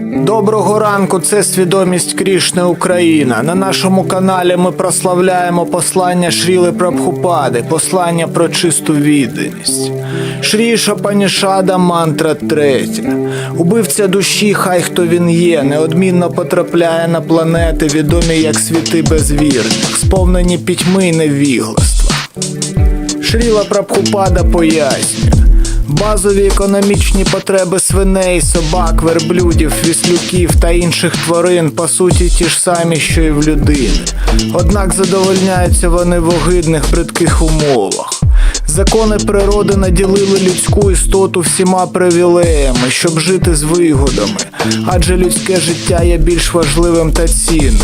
Доброго ранку, це свідомість Крішни Україна. На нашому каналі ми прославляємо послання Шріли Прабхупади, послання про чисту відданість. Шріша Панішада, мантра третя. Убивця душі, хай хто він є, неодмінно потрапляє на планети, відомі як світи безвірних, сповнені пітьми й невігластва. Шріла Прабхупада пояснює. Базові економічні потреби свиней, собак, верблюдів, віслюків та інших тварин по суті ті ж самі, що й в людини. Однак задовольняються вони в огидних бридких умовах. Закони природи наділили людську істоту всіма привілеями, щоб жити з вигодами, адже людське життя є більш важливим та цінним.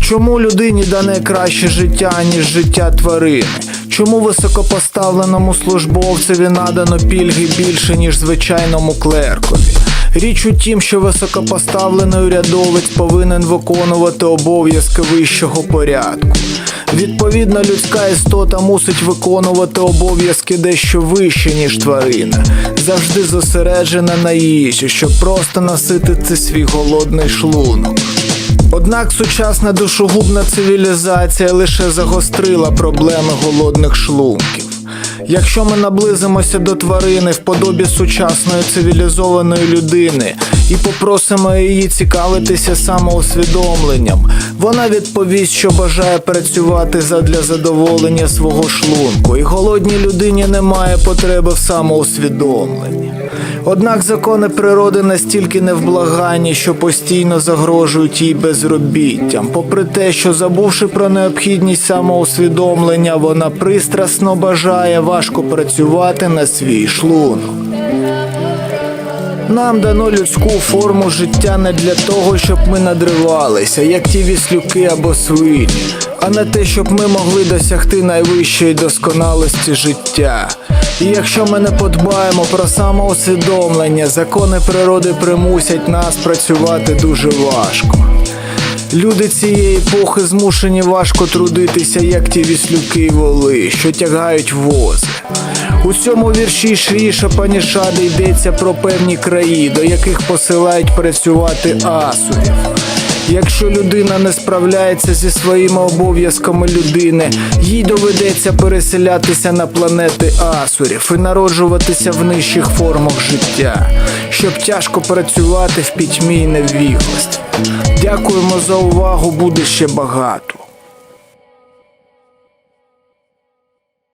Чому людині дане краще життя, ніж життя тварини? Чому високопоставленому службовцеві надано пільги більше, ніж звичайному клеркові? Річ у тім, що високопоставлений урядовець повинен виконувати обов'язки вищого порядку. Відповідно, людська істота мусить виконувати обов'язки дещо вище, ніж тварина, завжди зосереджена на їжі, щоб просто наситити свій голодний шлунок. Однак сучасна душогубна цивілізація лише загострила проблеми голодних шлунків. Якщо ми наблизимося до тварини в подобі сучасної цивілізованої людини і попросимо її цікавитися самоусвідомленням, вона відповість, що бажає працювати задля задоволення свого шлунку, і голодній людині немає потреби в самоусвідомленні. Однак закони природи настільки невблаганні, що постійно загрожують їй безробіттям, попри те, що забувши про необхідність самоусвідомлення, вона пристрасно бажає важко працювати на свій шлунок. Нам дано людську форму життя не для того, щоб ми надривалися, як ті віслюки або свині, а на те, щоб ми могли досягти найвищої досконалості життя. І якщо ми не подбаємо про самоусвідомлення, закони природи примусять нас працювати дуже важко. Люди цієї епохи змушені важко трудитися, як ті віслюки й воли, що тягають вози. У цьому вірші Шрі Шапанішади йдеться про певні краї, до яких посилають працювати асурів. Якщо людина не справляється зі своїми обов'язками людини, їй доведеться переселятися на планети асурів і народжуватися в нижчих формах життя, щоб тяжко працювати в пітьмі і невігласті. Дякуємо за увагу, буде ще багато.